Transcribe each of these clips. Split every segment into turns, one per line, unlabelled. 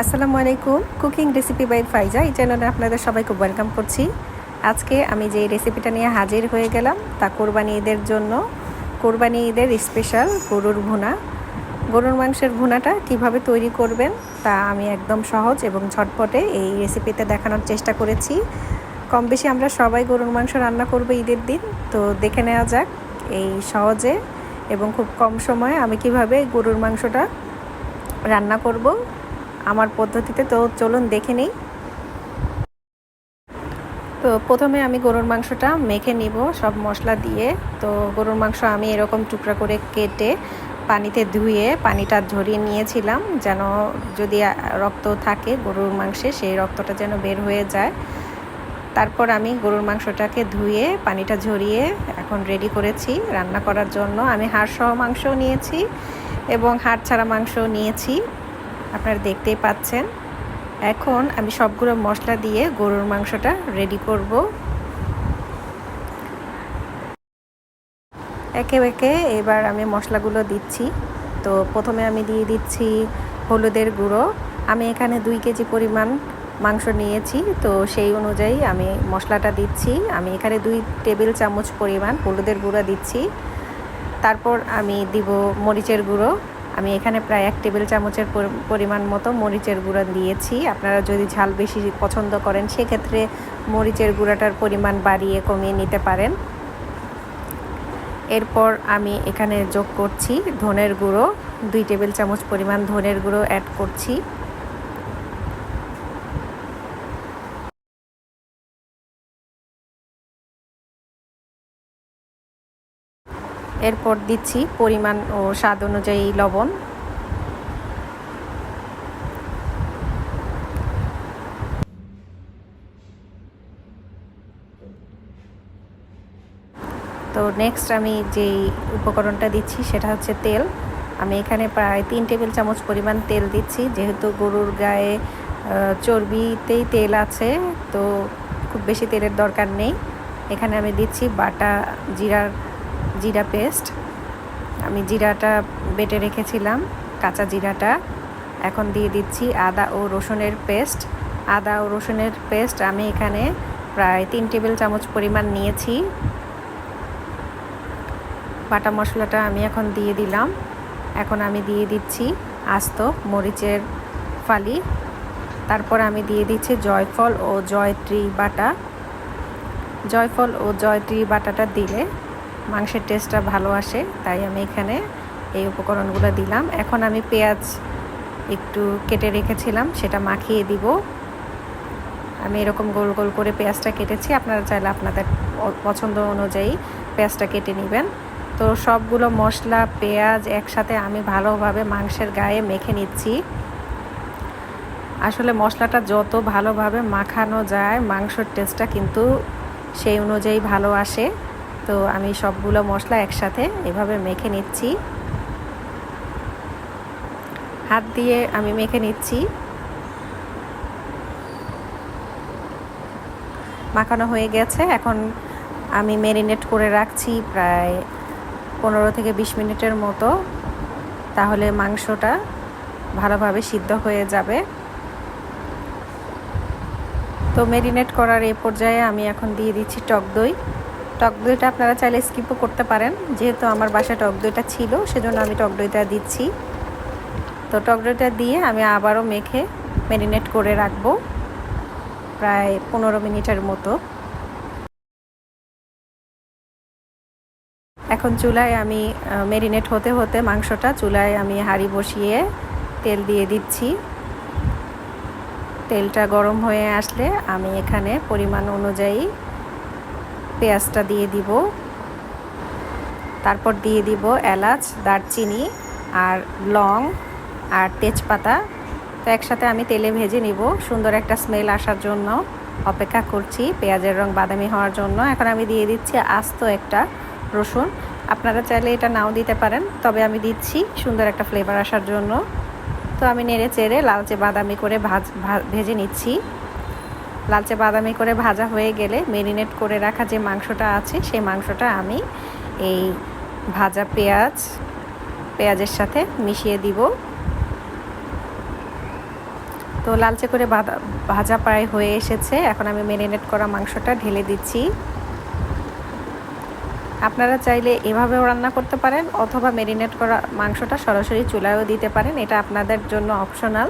আসসালামু আলাইকুম। Cooking recipe by ফাইজা, এই চ্যানেলে আপনাদের সবাইকে ওয়েলকাম করছি। আজকে আমি যে রেসিপিটা নিয়ে হাজির হয়ে গেলাম, তা কোরবানি ঈদের জন্য। কোরবানি ঈদের স্পেশাল গরুর ভুনা। গরুর মাংসের ভুনাটা কীভাবে তৈরি করবেন, তা আমি একদম সহজ এবং ঝটপটে এই রেসিপিতে দেখানোর চেষ্টা করেছি। কম বেশি আমরা সবাই গরুর মাংস রান্না করব ঈদের দিন, তো দেখে নেওয়া যাক এই সহজে এবং খুব কম সময়ে আমি কীভাবে গরুর মাংসটা রান্না করব। আমার পদ্ধতিতে, তো চলুন দেখে নিই। তো প্রথমে আমি গরুর মাংসটা মেখে নিব, সব মশলা দিয়ে। তো গরুর মাংস আমি এরকম টুকরা করে কেটে পানিতে ধুয়ে, পানিটা ঝরিয়ে নিয়েছিলাম, যেন যদি রক্ত থাকে গরুর মাংসে, সেই রক্তটা যেন বের হয়ে যায়। তারপর আমি গরুর মাংসটাকে ধুয়ে, পানিটা ঝরিয়ে এখন রেডি করেছি রান্না করার জন্য। আমি হাড় সহ মাংসও নিয়েছি এবং হাড় ছাড়া মাংসও নিয়েছি। আপনারা দেখতেই পাচ্ছেন। এখন আমি সবগুলো মশলা দিয়ে গরুর মাংসটা রেডি করব। একে একে এবার আমি মশলাগুলো দিচ্ছি। তো প্রথমে আমি দিয়ে দিচ্ছি হলুদের গুঁড়ো। আমি এখানে দুই কেজি পরিমাণ মাংস নিয়েছি। তো সেই অনুযায়ী আমি মশলাটা দিচ্ছি। আমি এখানে দুই টেবিল চামচ পরিমাণ হলুদের গুঁড়ো দিচ্ছি। তারপর আমি দিব মরিচের গুঁড়ো। আমি এখানে প্রায় এক টেবিল চামচের পরিমাণ মতো মরিচের গুঁড়া দিয়েছি। আপনারা যদি ঝাল বেশি পছন্দ করেন, সেক্ষেত্রে মরিচের গুঁড়াটার পরিমাণ বাড়িয়ে কমিয়ে নিতে পারেন। এরপর আমি এখানে যোগ করছি ধনের গুঁড়ো। দুই টেবিল চামচ পরিমাণ ধনের গুঁড়ো অ্যাড করছি। এরপর দিচ্ছি পরিমাণ ও স্বাদ অনুযায়ী লবণ। তো নেক্সট আমি যেই উপকরণটা দিচ্ছি সেটা হচ্ছে তেল। আমি এখানে প্রায় তিন টেবিল চামচ পরিমাণ তেল দিচ্ছি, যেহেতু গরুর গায়ে চর্বিতেই তেল আছে, তো খুব বেশি তেলের দরকার নেই। এখানে আমি দিচ্ছি বাটা, জিরার জিরা পেস্ট। আমি জিরাটা বেটে রেখেছিলাম, কাঁচা জিরাটা। এখন দিয়ে দিচ্ছি আদা ও রসুনের পেস্ট। আদা ও রসুনের পেস্ট আমি এখানে প্রায় তিন টেবিল চামচ পরিমাণ নিয়েছি। বাটা মশলাটা আমি এখন দিয়ে দিলাম। এখন আমি দিয়ে দিচ্ছি আস্ত মরিচের ফালি। তারপর আমি দিয়ে দিচ্ছি জয়ফল ও জয়ত্রী বাটা। জয়ফল ও জয়ত্রী বাটাটা দিলে মাংসের টেস্টটা ভালো আসে, তাই আমি এখানে এই উপকরণগুলো দিলাম। এখন আমি পেঁয়াজ একটু কেটে রেখেছিলাম, সেটা মাখিয়ে দিব। আমি এরকম গোল গোল করে পেঁয়াজটা কেটেছি, আপনারা চাইলে আপনাদের পছন্দ অনুযায়ী পেঁয়াজটা কেটে নেবেন। তো সবগুলো মশলা, পেঁয়াজ একসাথে আমি ভালোভাবে মাংসের গায়ে মেখে নিচ্ছি। আসলে মশলাটা যত ভালোভাবে মাখানো যায়, মাংসর টেস্টটা কিন্তু সেই অনুযায়ী ভালো আসে। তো আমি সবগুলো মশলা একসাথে এভাবে মেখে নিচ্ছি। হাত দিয়ে আমি মেখে নিচ্ছি। মাখানো হয়ে গেছে। এখন আমি ম্যারিনেট করে রাখছি প্রায় পনেরো থেকে বিশ মিনিটের মতো। তাহলে মাংসটা ভালোভাবে সিদ্ধ হয়ে যাবে। তো ম্যারিনেট করার এই পর্যায়ে আমি এখন দিয়ে দিচ্ছি টক দই। টক দইটা আপনারা চাইলে স্কিপও করতে পারেন। যেহেতু আমার বাসায় টক দইটা ছিল, সেজন্য আমি টক দইটা দিচ্ছি। তো টক দইটা দিয়ে আমি আবারও মেখে ম্যারিনেট করে রাখব, প্রায় পনেরো মিনিটের মতো। এখন চুলায় আমি ম্যারিনেট হতে হতে মাংসটা চুলায় আমি হাঁড়ি বসিয়ে তেল দিয়ে দিচ্ছি। তেলটা গরম হয়ে আসলে আমি এখানে পরিমাণ অনুযায়ী পেঁয়াজটা দিয়ে দিব। তারপর দিয়ে দিব এলাচ, দারচিনি আর লং আর তেজপাতা। তো একসাথে আমি তেলে ভেজে নিব। সুন্দর একটা স্মেল আসার জন্য অপেক্ষা করছি পেঁয়াজের রং বাদামি হওয়ার জন্য। এখন আমি দিয়ে দিচ্ছি আস্ত একটা রসুন। আপনারা চাইলে এটা নাও দিতে পারেন, তবে আমি দিচ্ছি সুন্দর একটা ফ্লেভার আসার জন্য। তো আমি নেড়ে চেড়ে লালচে বাদামি করে ভাজ ভেজে নিচ্ছি। লালচে বাদামি করে ভাজা হয়ে গেলে মেরিনেট করে রাখা যে মাংসটা আছে, সেই মাংসটা আমি এই ভাজা পেঁয়াজ, পেঁয়াজের সাথে মিশিয়ে দিব। তো লালচে করে ভাজা প্রায় হয়ে এসেছে। এখন আমি মেরিনেট করা মাংসটা ঢেলে দিচ্ছি। আপনারা চাইলে এভাবেও রান্না করতে পারেন, অথবা মেরিনেট করা মাংসটা সরাসরি চুলায়ও দিতে পারেন। এটা আপনাদের জন্য অপশনাল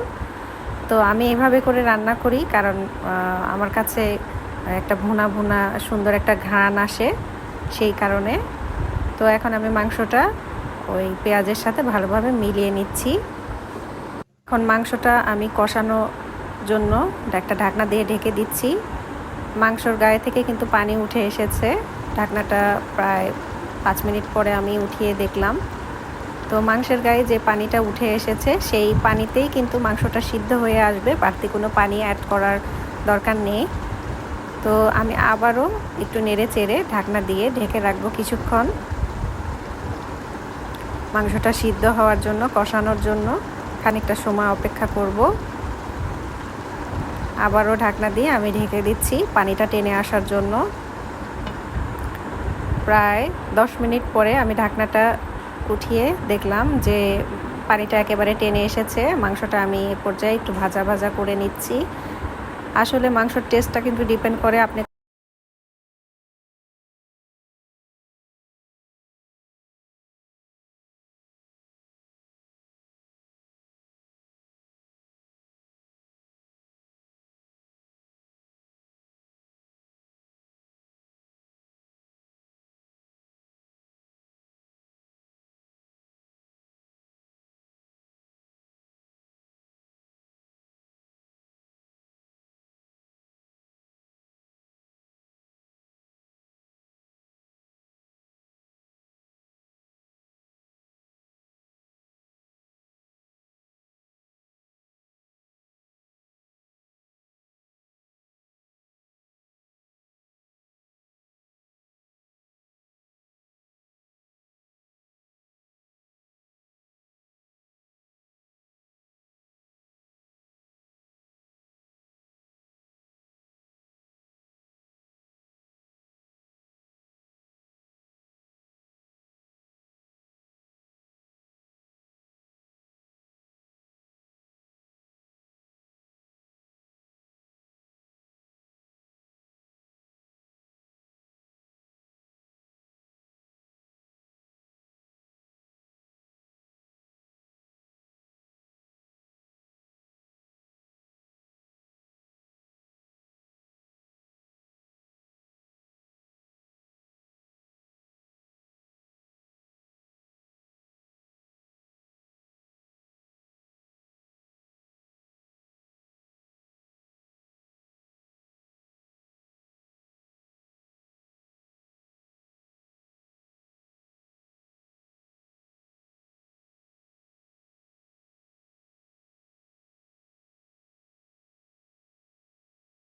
তো আমি এভাবে করে রান্না করি, কারণ আমার কাছে একটা ভুনা ভুনা সুন্দর একটা ঘ্রাণ আসে সেই কারণে। তো এখন আমি মাংসটা ওই পেঁয়াজের সাথে ভালোভাবে মিলিয়ে নিচ্ছি। এখন মাংসটা আমি কষানো জন্য একটা ঢাকনা দিয়ে ঢেকে দিচ্ছি। মাংসর গায়ে থেকে কিন্তু পানি উঠে এসেছে। ঢাকনাটা প্রায় পাঁচ মিনিট পরে আমি উঠিয়ে দেখলাম। তো মাংসের গায়ে যে পানিটা উঠে এসেছে, সেই পানিতেই কিন্তু মাংসটা সিদ্ধ হয়ে আসবে। বাড়তি কোনো পানি অ্যাড করার দরকার নেই। তো আমি আবারও একটু নেড়ে চেড়ে ঢাকনা দিয়ে ঢেকে রাখব কিছুক্ষণ। মাংসটা সিদ্ধ হওয়ার জন্য, কষানোর জন্য খানিকটা সময় অপেক্ষা করব। আবারও ঢাকনা দিয়ে আমি ঢেকে দিচ্ছি পানিটা টেনে আসার জন্য। প্রায় দশ মিনিট পরে আমি ঢাকনাটা উঠিয়ে দেখলাম যে পানিটা একেবারে টেনে এসেছে। মাংসটা আমি পর্যায়ে একটু ভাজা ভাজা করে নিচ্ছি। আসলে মাংসর টেস্টটা কিন্তু ডিপেন্ড করে আপনি